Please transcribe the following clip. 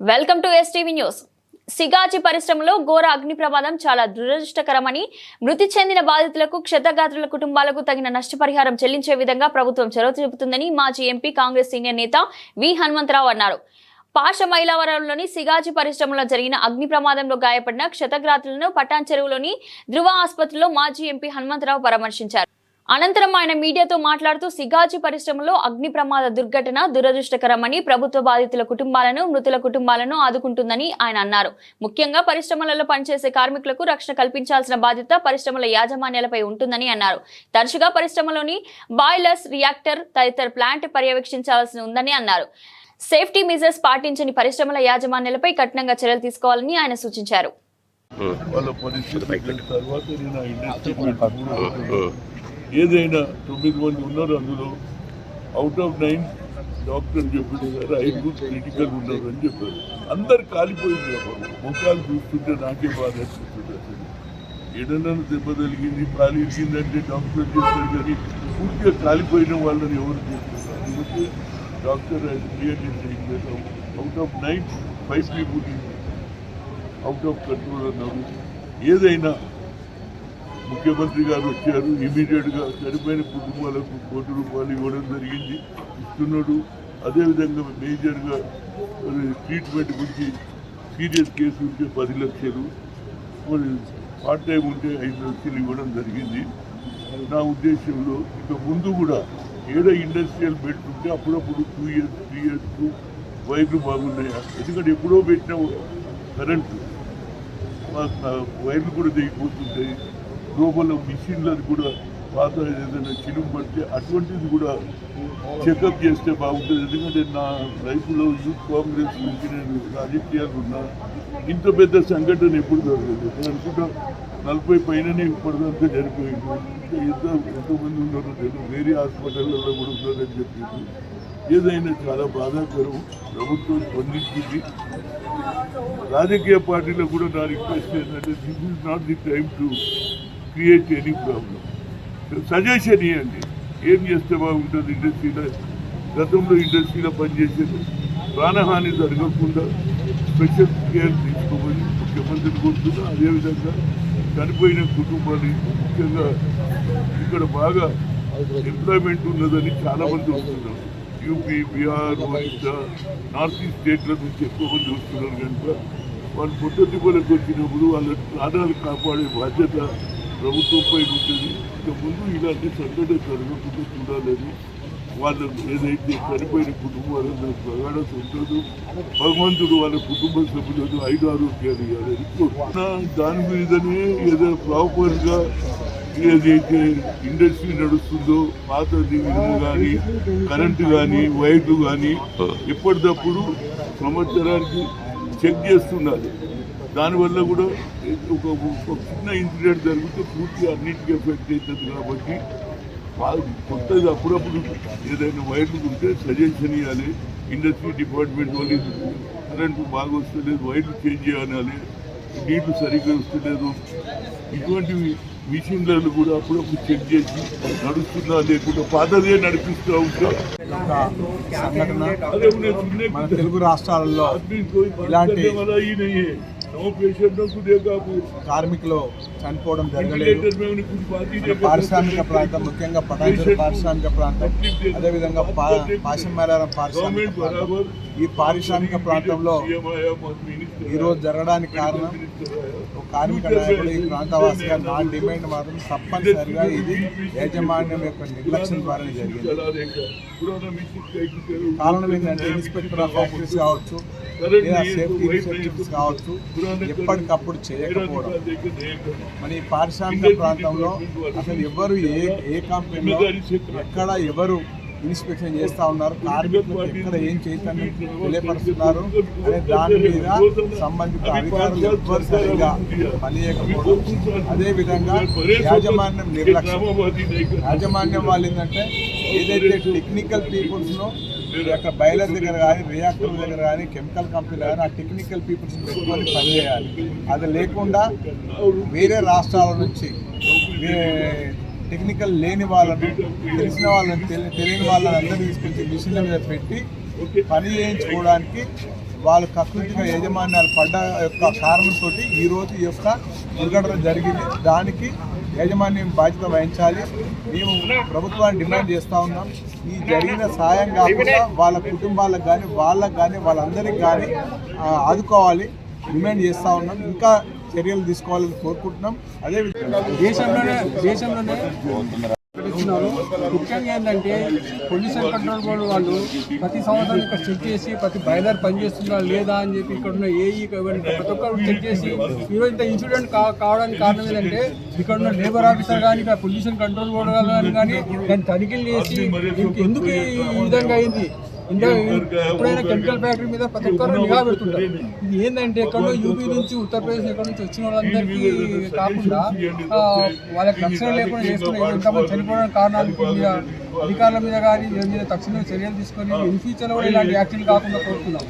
Welcome to STV news. Sigachi పరిశ్రమలో ఘోర అగ్ని ప్రమాదం చాలా దురదృష్టకరమని మృతి చెందిన బాధితులకు క్షతగాత్రుల కుటుంబాలకు తగిన నష్టపరిహారం చెల్లించే విధంగా ప్రభుత్వం చొరవ చూపుతుందని మాజీ ఎంపీ కాంగ్రెస్ సీనియర్ నేత వి. హనుమంతరావు అన్నారు. పాష మైలావరంలోని సిగాచి పరిశ్రమలో జరిగిన అగ్ని ప్రమాదంలో గాయపడిన క్షతగాత్రులను పటాన్ చెరువులోని ధృవ ఆసుపత్రిలో మాజీ ఎంపీ హనుమంతరావు పరామర్శించారు. అనంతరం ఆయన మీడియాతో మాట్లాడుతూ సిగాచి పరిశ్రమలో అగ్ని ప్రమాద దుర్ఘటన దురదృష్టకరమని ప్రభుత్వ బాధితుల కుటుంబాలను మృతుల కుటుంబాలను ఆదుకుంటుందని ఆయన అన్నారు. ముఖ్యంగా పరిశ్రమలలో పనిచేసే కార్మికులకు రక్షణ కల్పించాల్సిన బాధ్యత పరిశ్రమల యాజమాన్యాలపై ఉంటుందని అన్నారు. తరచుగా పరిశ్రమలోని బాయిలర్స్ రియాక్టర్ తదితర ప్లాంట్ పర్యవేక్షించాల్సి ఉందని అన్నారు. సేఫ్టీ మెజర్స్ పాటించని పరిశ్రమల యాజమాన్యాలపై కఠినంగా చర్యలు తీసుకోవాలని ఆయన సూచించారు. ఏదైనా తొమ్మిది మంది ఉన్నారు అందులో. అవుట్ ఆఫ్ నైన్ డాక్టర్ చెప్పాడు సార్ ఐదుగురు క్రిటికల్ ఉన్నారు అని చెప్పారు అందరు కాలిపోయింది ముఖాలు చూస్తుంటే నాకే బాధ అనిపిస్తుంది అసలు. ఏదన్నా దెబ్బ తగిలింది కాలు ఇరిగిందంటే డాక్టర్ చెప్తారు కానీ పూర్తిగా కాలిపోయిన వాళ్ళని ఎవరు చేస్తున్నారు అందుకే doctor out of nine five people out of control అన్నారు. ఏదైనా ముఖ్యమంత్రి గారు వచ్చారు ఇమీడియట్గా చనిపోయిన కుటుంబాలకు కోటి రూపాయలు ఇవ్వడం జరిగింది ఇస్తున్నాడు. అదేవిధంగా మేజర్గా మరి ట్రీట్మెంట్ గురించి సీరియస్ కేసు ఉంటే పది లక్షలు మరి పార్ట్ టైం ఉంటే ఐదు లక్షలు ఇవ్వడం జరిగింది. నా ఉద్దేశంలో ఇక ముందు కూడా ఏడ ఇండస్ట్రియల్ బెడ్ ఉంటే అప్పుడప్పుడు టూ ఇయర్స్ త్రీ ఇయర్స్ వైర్లు బాగున్నాయా? ఎందుకంటే ఎప్పుడో పెట్టిన కరెంటు వైర్లు కూడా దిగిపోతుంటాయి లోపల మిషన్లను కూడా పాత ఏదైనా చిలుము పడితే అటువంటిది కూడా చెకప్ చేస్తే బాగుంటుంది. ఎందుకంటే నా లైఫ్లో యూత్ కాంగ్రెస్ నుంచి నేను రాజకీయాలు ఉన్నా ఇంత పెద్ద సంఘటన ఎప్పుడు జరగలేదు. నేను అనుకుంటా నలభై పైననే ఇప్పటిదాకా జరిపోయింది ఇంకా ఎంత ఎంతమంది ఉన్నారో తెలియదు. వేరే హాస్పిటల్లో కూడా ఉన్నారని చెప్పింది ఏదైనా చాలా బాధాకరం. ప్రభుత్వం స్పందించింది. రాజకీయ పార్టీలో కూడా నా రిక్వెస్ట్ ఏంటంటే this is not the time to create any problem suggestion ఇవ్వండి. ఏం చేస్తే బాగుంటుంది? ఇండస్ట్రీలో గతంలో ఇండస్ట్రీలో పనిచేసేది ప్రాణహాని జరగకుండా స్పెషల్ కేర్ తీసుకోమని ముఖ్యమంత్రిని కోరుతున్నా. అదేవిధంగా చనిపోయిన కుటుంబాన్ని ముఖ్యంగా ఇక్కడ బాగా ఎంప్లాయ్మెంట్ ఉన్నదని చాలామంది వస్తున్నారు. UP Bihar Orissa north east స్టేట్ల నుంచి ఎక్కువ మంది వస్తున్నారు కనుక వాళ్ళు పొట్టతిప్పలకు వచ్చినప్పుడు వాళ్ళ ప్రాణాలు కాపాడే బాధ్యత ప్రభుత్వంపై ఉంటుంది. ఇక ముందు ఇలాంటి సంఘటన జరగకుండా చూడాలని వాళ్ళకు ఏదైతే చనిపోయిన కుటుంబాలను ప్రగాఢ ఉంటుందో భగవంతుడు వాళ్ళ కుటుంబ సభ్యులను ఐదు ఆరోగ్యాలు ఇవ్వాలని దాని మీదనే ఏదో ప్రాపర్గా ఏదైతే ఇండస్ట్రీ నడుస్తుందో పాత దిగులు కానీ కరెంటు కానీ వైర్లు కానీ ఎప్పటికప్పుడు సంవత్సరానికి చెక్ చేస్తున్నారు దానివల్ల కూడా ఒక చిన్న ఇన్సిడెంట్ జరిగితే పూర్తిగా అన్నింటికి ఎఫెక్ట్ అవుతుంది కాబట్టి కొత్తది అప్పుడప్పుడు ఏదైనా వైర్లు ఉంటే సజెషన్ ఇవ్వాలి ఇండస్ట్రీ డిపార్ట్మెంట్ వాళ్ళు కరెంటు బాగా వస్తలేదు వైర్లు చేంజ్ చేయాలి నీళ్ళు సరిగ్గా వస్తలేదు. ఇటువంటి మిషన్లను కూడా అప్పుడప్పుడు చెక్ చేసి నడుస్తున్నా లేకుండా పాతదే నడిపిస్తూ ఉంటాం తెలుగు రాష్ట్రాలలో ఇలాంటి కార్మికులు చనిపోవడం జరగలేదు. పారిశ్రామిక ప్రాంతం ముఖ్యంగా పటాంజలి పారిశ్రామిక ప్రాంతం. అదేవిధంగా పాశంబారారం పారిశ్రామిక ప్రాంతం. ఈ పారిశ్రామిక ప్రాంతంలో ఈరోజు జరగడానికి కారణం కార్మిక నాయకులు ఈ ప్రాంతవాసిగా నాన్ డిమాండ్ మాత్రం తప్పనిసరిగా ఇది యాజమాన్యం యొక్క నిర్లక్ష్యం ద్వారా జరిగింది. కారణం ఏంటంటే ఇన్స్పెక్టర్ ఆఫ్ ఫ్యాక్టరీస్ కావచ్చు లేదా సేఫ్టీ ఇన్స్పెక్టర్స్ కావచ్చు ఎప్పటికప్పుడు చేయకపోవడం. మన ఈ పారిశ్రామిక ప్రాంతంలో అసలు ఎవరు ఏ ఏ కంపెనీలో ఎక్కడ ఎవరు ఇన్స్పెక్షన్ చేస్తూ ఉన్నారు కార్మికులు ఎక్కడ ఏం చైతన్యం తెలియపరుస్తున్నారు అనే దాని మీద సంబంధిత అధికారులు ఎవ్వరు సరిగా పనిచేయకపోవడం అదేవిధంగా యాజమాన్యం నిర్లక్ష్యం. యాజమాన్యం వాళ్ళు ఏంటంటే ఏదైతే టెక్నికల్ పీపుల్స్ను అక్కడ బయలర్ దగ్గర కానీ రియాక్టర్ దగ్గర కానీ కెమికల్ కంపెనీ కానీ ఆ టెక్నికల్ పీపుల్స్ పెట్టుకొని పనిచేయాలి అది లేకుండా వేరే రాష్ట్రాల నుంచి టెక్నికల్ లేని వాళ్ళను తెలిసిన వాళ్ళని తెలియని వాళ్ళని అందరూ తీసుకొచ్చి మిషన్ల మీద పెట్టి పని చేయించుకోవడానికి వాళ్ళు కకృతిగా యాజమాన్యాలు పడ్డ యొక్క కారణంతో ఈ రోజు ఈ యొక్క దుర్ఘటన జరిగింది. దానికి యాజమాన్యం బాధ్యత వహించాలి. మేము ప్రభుత్వాన్ని డిమాండ్ చేస్తూ ఉన్నాం. ఈ జరిగిన సాయం కాకుండా వాళ్ళ కుటుంబాలకు కానీ వాళ్ళకు కానీ వాళ్ళందరికీ కానీ ఆదుకోవాలి. డిమాండ్ చేస్తూ ఉన్నాం. ఇంకా చర్యలు తీసుకోవాలని కోరుకుంటున్నాం. అదేవిధంగా దేశంలోనే దేశంలోనే ప్రకటిస్తున్నారు ముఖ్యంగా ఏంటంటే పొల్యూషన్ కంట్రోల్ బోర్డు వాళ్ళు ప్రతి సంవత్సరం ఇక్కడ చెక్ చేసి ప్రతి బయలర్ పనిచేస్తుందా లేదా అని చెప్పి ఇక్కడ ఉన్న ఏఈ ప్రతి ఒక్కరు చెక్ చేసి ఈరోజు ఇంత ఇన్సిడెంట్ కా కావడానికి కారణం ఏంటంటే ఇక్కడ ఉన్న లేబర్ ఆఫీసర్ కానీ ఇక్కడ పొల్యూషన్ కంట్రోల్ బోర్డు కానీ దాన్ని తనిఖీలు చేసి ఎందుకు ఈ విధంగా అయింది? ఎప్పుడైనా కెమికల్ ఫ్యాక్టరీ మీద ప్రతి ఒక్కరు నిఘా పెడుతుంటారు. ఇది ఏంటంటే ఎక్కడో యూపీ నుంచి ఉత్తరప్రదేశ్ ఎక్కడ నుంచి వచ్చిన వాళ్ళందరికీ కాకుండా వాళ్ళకి రక్షణ లేకుండా చేస్తున్న ఎంతమంది చనిపోవడానికి కారణాలు అధికారుల మీద కానీ దీని మీద తక్షణమే చర్యలు తీసుకొని ఇన్ ఫ్యూచర్ కూడా ఇలాంటి యాక్షన్ కాకుండా కోరుతున్నాం